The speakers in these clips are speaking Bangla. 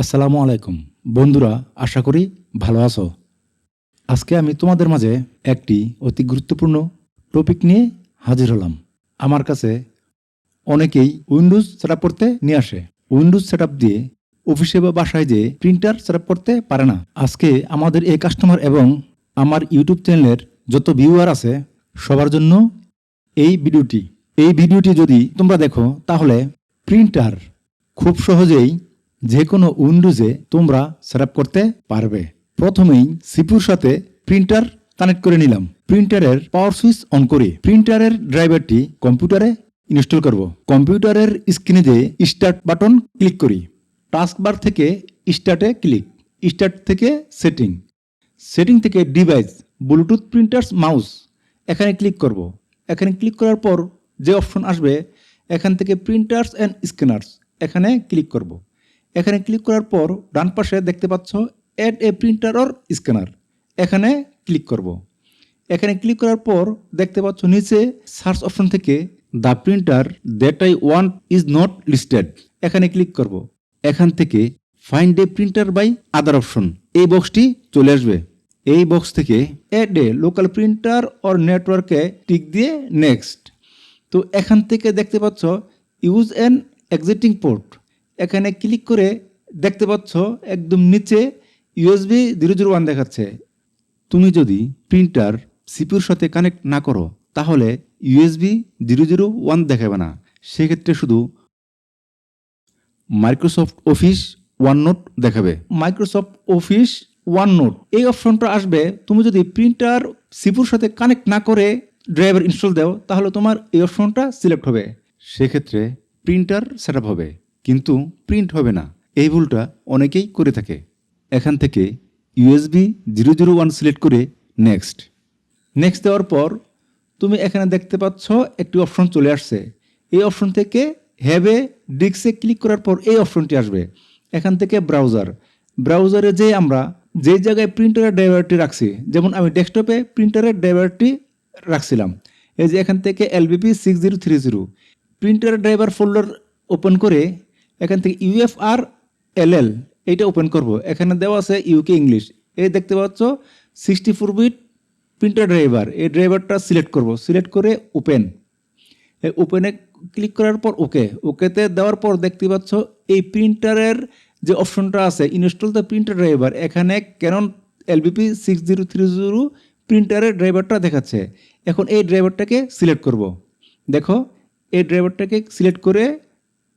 আসসালামু আলাইকুম। বন্ধুরা, আশা করি ভালো আছো। আজকে আমি তোমাদের মাঝে একটি অতি গুরুত্বপূর্ণ টপিক নিয়ে হাজির হলাম। আমার কাছে অনেকেই উইন্ডোজ সেট করতে নিয়ে আসে। উইন্ডোজ সেট দিয়ে অফিসে বা বাসায় যে প্রিন্টার সেট করতে পারে না। আজকে আমাদের এই কাস্টমার এবং আমার ইউটিউব চ্যানেলের যত ভিউয়ার আছে, সবার জন্য এই ভিডিওটি। এই ভিডিওটি যদি তোমরা দেখো, তাহলে প্রিন্টার খুব সহজেই যে কোনো উইন্ডোজে তোমরা সেট করতে পারবে। প্রথমেই সিপুর সাথে প্রিন্টার কানেক্ট করে নিলাম। প্রিন্টারের পাওয়ার সুইচ অন করি প্রিন্টারের ড্রাইভারটি কম্পিউটারে ইনস্টল করব। কম্পিউটারের স্ক্রিনে যে স্টার্ট বাটন ক্লিক করি। টাস্কবার থেকে স্টার্টে ক্লিক স্টার্ট থেকে সেটিং সেটিং থেকে ডিভাইস ব্লুটুথ প্রিন্টার্স মাউস এখানে ক্লিক করব। এখানে ক্লিক করার পর যে অপশন আসবে, এখান থেকে প্রিন্টার্স অ্যান্ড স্ক্যানার্স এখানে ক্লিক করব। এখানে ক্লিক করার পর ডান পাশে দেখতে পাচ্ছ add a printer or scanner এখানে ক্লিক করব। এখানে ক্লিক করার পর দেখতে পাচ্ছ নিচে সার্চ অপশন থেকে the printer that I want is not listed এখানে ক্লিক করব। এখান থেকে find a printer by other option এই বক্সটি চলে আসবে। এই বক্স থেকে add a local printer or নেটওয়ার্কে টিক দিয়ে নেক্সট তো এখান থেকে দেখতে পাচ্ছ ইউজ অ্যান এক্সিটিং পোর্ট এখানে ক্লিক করে দেখতে পাচ্ছ একদম নিচে ইউএসবি জিরো জিরো ওয়ান দেখাচ্ছে। তুমি যদি প্রিন্টার সিপিউর সাথে কানেক্ট না করো, তাহলে ইউএসবি জিরো জিরো ওয়ান দেখাবে না। সেক্ষেত্রে শুধু মাইক্রোসফট অফিস ওয়ান নোট দেখাবে। মাইক্রোসফট অফিস ওয়ান নোট এই অপশনটা আসবে। তুমি যদি প্রিন্টার সিপুর সাথে কানেক্ট না করে ড্রাইভার ইনস্টল দাও, তাহলে তোমার এই অপশনটা সিলেক্ট হবে। সেক্ষেত্রে প্রিন্টার সেট হবে। কিন্তু প্রিন্ট হবে না। এই ভুলটা অনেকেই করে থাকে। এখান থেকে USB zero zero one select করে নেক্সট নেক্সট দেওয়ার পর তুমি এখানে দেখতে পাচ্ছ একটি অপশন চলে আসছে। এই অপশন থেকে হ্যাভে ডিক্সে ক্লিক করার পর এই অপশনটি আসবে। এখান থেকে ব্রাউজার ব্রাউজারে যে আমরা যে জায়গায় প্রিন্টারের ড্রাইভারটি রাখছি, যেমন আমি ডেস্কটপে প্রিন্টারের ড্রাইভারটি রাখছিলাম। এই যে এখান থেকে LBP six zero three zero প্রিন্টারের driver folder open করে এখান থেকে ইউএফআর এল এল এইটা ওপেন করব। এখানে দেওয়া আছে ইউকে ইংলিশ এই দেখতে পাচ্ছ sixty four bit printer driver এই ড্রাইভারটা সিলেক্ট করব। সিলেক্ট করে ওপেন এই ওপেনে ক্লিক করার পর ওকে ওকেতে দেওয়ার পর দেখতে পাচ্ছ, এই প্রিন্টারের যে অপশনটা আছে ইনস্টল দ্য প্রিন্টার ড্রাইভার এখানে Canon LBP six zero three zero প্রিন্টারের ড্রাইভারটা দেখাচ্ছে। এখন এই ড্রাইভারটাকে সিলেক্ট করব। দেখো, এই ড্রাইভারটাকে সিলেক্ট করে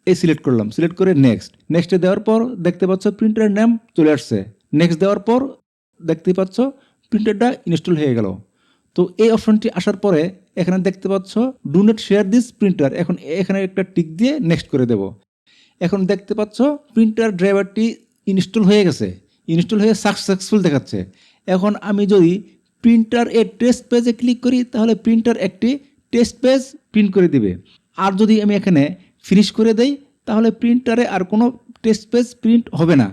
এই সিলেক্ট করলাম। সিলেক্ট করে নেক্সট নেক্সটে দেওয়ার পর দেখতে পাচ্ছ প্রিন্টারের নাম চলে আসছে। নেক্সট দেওয়ার পর দেখতে পাচ্ছ প্রিন্টারটা ইনস্টল হয়ে গেল। তো এই অপশনটি আসার পরে এখানে দেখতে পাচ্ছ do not share this printer এখন এখানে একটা টিক দিয়ে নেক্সট করে দেব। এখন দেখতে পাচ্ছ প্রিন্টার ড্রাইভারটি ইনস্টল হয়ে গেছে। ইনস্টল হয়ে সাকসেসফুল দেখাচ্ছে। এখন আমি যদি প্রিন্টার এর টেস্ট পেজে ক্লিক করি, তাহলে প্রিন্টার একটি টেস্ট পেজ প্রিন্ট করে দিবে। আর যদি আমি এখানে ফিনিশ করে দেই, তাহলে প্রিন্টারে আর কোনো টেস্ট পেজ প্রিন্ট হবে না।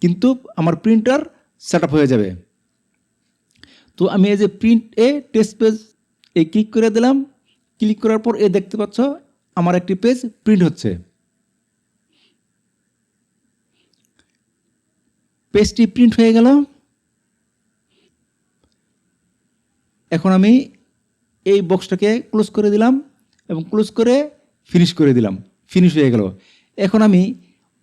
কিন্তু আমার প্রিন্টার সেট হয়ে যাবে। তো আমি এই যে প্রিন্ট এ টেস্ট পেজ এ ক্লিক করে দিলাম। ক্লিক করার পর এ দেখতে পাচ্ছ আমার একটি পেজ প্রিন্ট হচ্ছে। পেজটি প্রিন্ট হয়ে গেল। এখন আমি এই বক্সটাকে ক্লোজ করে দিলাম এবং ক্লোজ করে ফিনিশ করে দিলাম ফিনিশ হয়ে গেল। এখন আমি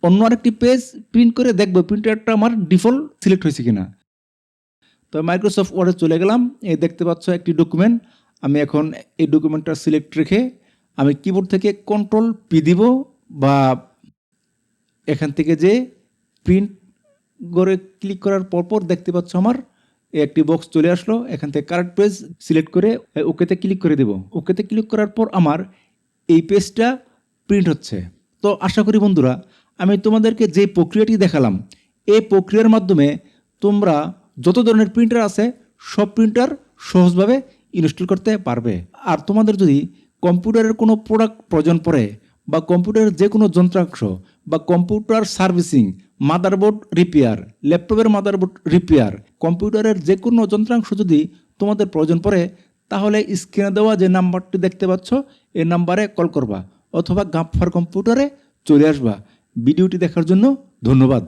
অন্য আরেকটি পেজ প্রিন্ট করে দেখব প্রিন্টারটা আমার ডিফল্ট সিলেক্ট হয়েছে কিনা। তো মাইক্রোসফট ওয়ার্ডে চলে গেলাম, এই দেখতে পাচ্ছ একটি ডকুমেন্ট আমি এখন এই ডকুমেন্টটা সিলেক্ট রেখে আমি কিবোর্ড থেকে কন্ট্রোল পি দিব বা এখান থেকে যে প্রিন্ট করে ক্লিক করার পরপর দেখতে পাচ্ছ আমার একটি বক্স চলে আসলো। এখান থেকে কারেক্ট পেজ সিলেক্ট করে ওকেতে ক্লিক করে দেব। ওকেতে ক্লিক করার পর আমার এই পেজটা প্রিন্ট হচ্ছে। তো আশা করি বন্ধুরা, আমি তোমাদেরকে যে প্রক্রিয়াটি দেখালাম, এই প্রক্রিয়ার মাধ্যমে তোমরা যত ধরনের প্রিন্টার আছে, সব প্রিন্টার সহজভাবে ইনস্টল করতে পারবে। আর তোমাদের যদি কম্পিউটারের কোনো প্রোডাক্ট প্রয়োজন পড়ে বা কম্পিউটারের যে কোনো যন্ত্রাংশ বা কম্পিউটার সার্ভিসিং মাদারবোর্ড রিপেয়ার ল্যাপটপের মাদারবোর্ড রিপেয়ার কম্পিউটারের যে কোনো যন্ত্রাংশ যদি তোমাদের প্রয়োজন পড়ে তাহলে স্ক্রিনে দেওয়া যে নাম্বারটি দেখতে পাচ্ছ, এই নাম্বারে কল করবা, অথবা গাফার কম্পিউটারে চলে আসবা। ভিডিওটি দেখার জন্য ধন্যবাদ।